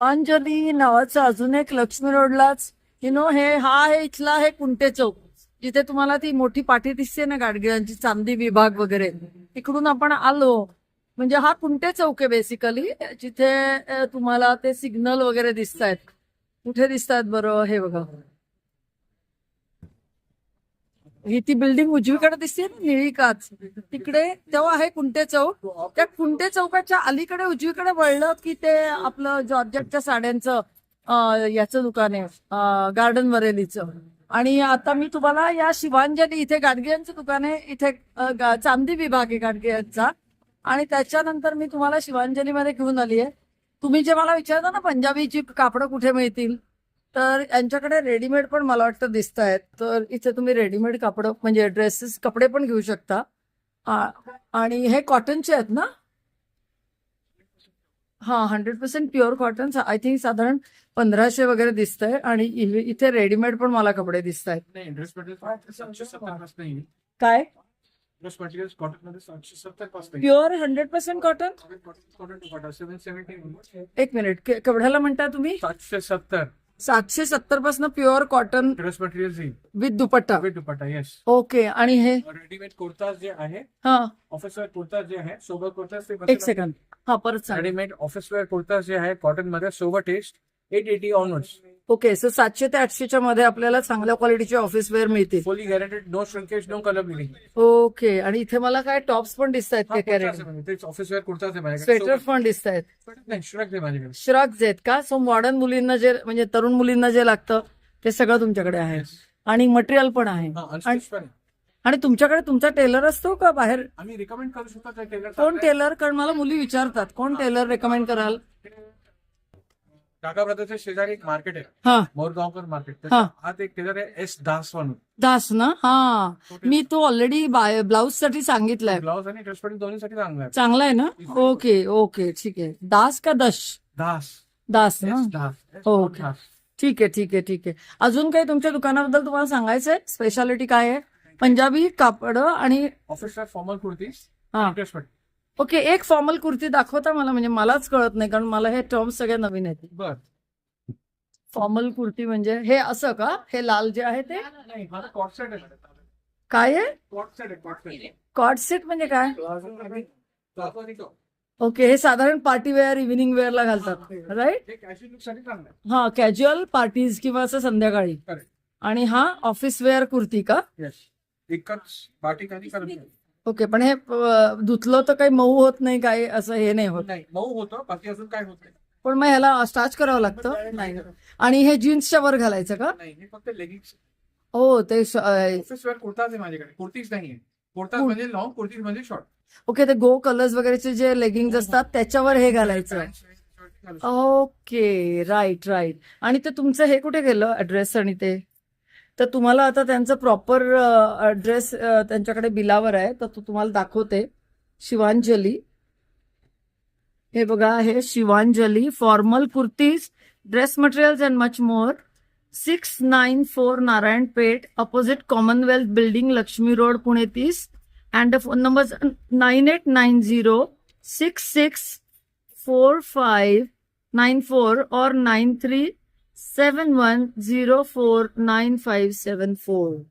अंजली नावाचं अजून एक लक्ष्मी रोडलाच यु नो हे हा आहे इथला हे कुंटे चौक. जिथे तुम्हाला ती मोठी पाठी दिसते ना गाडगिळांची चांदी विभाग वगैरे. तिकडून आपण आलो. म्हणजे हा कुंटे चौक आहे बेसिकली जिथे तुम्हाला ते सिग्नल वगैरे दिसत आहेत कुठे दिसत आहेत बरं हे बघा. ही ती बिल्डिंग उजवीकडे दिसते निळीकाच निळी काच. तिकडे तेव्हा आहे कुंटे चौक. त्या कुंटे चौकाच्या अलीकडे उजवीकडे वळलं की ते आपलं जॉर्जेटच्या साड्यांचं याचं दुकान आहे गार्डन वरेलीचं. आणि आता मी तुम्हाला या शिवांजली इथे गाडगियांचं दुकान आहे. इथे चांदी विभाग आहे गाडगियांचा. आणि त्याच्यानंतर मी तुम्हाला शिवांजलीमध्ये घेऊन आली आहे तुम्ही जे मला विचारता ना पंजाबीची कापडं कुठे मिळतील? तर यांच्याकडे रेडीमेड पण मला वाटतं दिसत आहेत तर इथे तुम्ही रेडीमेड कापडं म्हणजे ड्रेसेस कपडे पण घेऊ शकता. आणि हे कॉटनचे आहेत ना? हा hundred percent pure cotton I think साधारण पंधराशे वगैरे दिसत आहे आणि इथे- रेडीमेड पण मला कपडे दिसत आहेत काय? प्युअर हंड्रेड पर्सेंट कॉटन एक मिनिट के- केवढ्याला म्हणता तुम्ही? सातशे सत्तर. सातशे सत्तरपासून प्युअर कॉटन ड्रेस मटेरियल येईल with dupatta. With dupatta yes okay आणि हे? रेडीमेड कुर्ताज जे आहे हा. ऑफिस वेअर कुर्ता जे आहे सोबत कुर्ताज ते एक सेकंड हा परत रेडीमेड ऑफिस वेअर कुर्ता जे आहे कॉटनमध्ये सोबत test eight eighty onwards okay so सातशे ते आठशेच्या मध्ये आपल्याला चांगल्या क्वालिटीचे ऑफिस वेअर मिळतील. Fully guaranteed no shrinkage no colour bleeding okay आणि इथे मला काय टॉप्स पण दिसत आहेत कॅरेट ऑफिस वेअर आहे स्वेटर पण दिसत आहेत नाही आहे माझ्याकडे. आहेत का? सो मॉडर्न मुलींना जे म्हणजे तरुण मुलींना जे लागतं ते सगळं तुमच्याकडे आहे. आणि मटेरियल पण आहे. हा, आणि पण आहे. आणि तुमच्याकडे तुमचा टेलर असतो का बाहेर? आम्ही रिकमेंड करू शकतो कोण टेलर कारण मला मुली विचारतात कोण टेलर रेकमेंड कराल? टाका ब्रदरच्या शेजारी एक मार्केट आहे. हा. मोरगावकर मार्केट. हा. आत एक आहे एस दास म्हणून. दास ना? हा. मी तो ऑलरेडी ब्लाऊजसाठी सांगितलाय. ब्लाउज आणि ड्रेस पॅटर्न दोन्हीसाठी चांगला आहे. चांगला आहे ना? ओके ओके ठीक आहे. दास का दश? दास. दास ना? Yes Das. Yes okay. Das. ठीक आहे ठीक आहे ठीक आहे. अजून काही तुमच्या दुकानाबद्दल तुम्हाला सांगायचंय? स्पेशालिटी काय आहे? पंजाबी कापड आणि ऑफिस फॉर्मल कुर्तीज हा. ड्रेस पॅटर्न ओके एक फॉर्मल कुर्ती दाखवता मला म्हणजे मलाच कळत नाही कारण मला हे टर्म सगळे नवीन आहेत. बर. फॉर्मल कुर्ती म्हणजे हे असं का? हे लाल जे आहे ते? काय आहे कॉट सेट म्हणजे काय. ओके हे साधारण पार्टी वेअर इव्हिनिंग वेअरला घालतात राईट हे हा कॅज्युअल पार्टीज किंवा असं संध्याकाळी. आणि हा ऑफिस वेअर कुर्ती का? ओके पण हे धुतलं तर काही मऊ होत नाही काय? असं हे नाही होत. नाही मऊ होतं बाकी अजून काय होत नाही. पण मग ह्याला स्टार्च करावं लागतं? नाही आणि हे जीन्सच्या वर घालायचं का? नाही हे फक्त लेगिंग्स हो ते श- अ, ऑफिस वेअर कुर्ताज आहे माझ्याकडे कुर्तीज नाही आहे कुर्ताज कुर- म्हणजे लॉंग कुर्तीज म्हणजे शॉर्ट ओके ते गो कलर्स वगैरेचे जे लेगिंग असतात त्याच्यावर हे घालायचं. ओके राईट राईट आणि ते तुमचं हे कुठे गेलं ऍड्रेस आणि ते? तर तुम्हाला आता त्यांचं प्रॉपर ऍड्रेस त्यांच्याकडे बिलावर आहे. तर तो तुम्हाला दाखवते. शिवांजली. हे बघा हे Shivanjali. Formal kurtis dress materials and much more six nine four Narayan Peth opposite Commonwealth building Laxmi road Pune तीस. And phone number nine eight nine zero six six four five nine four और nine three 71049574.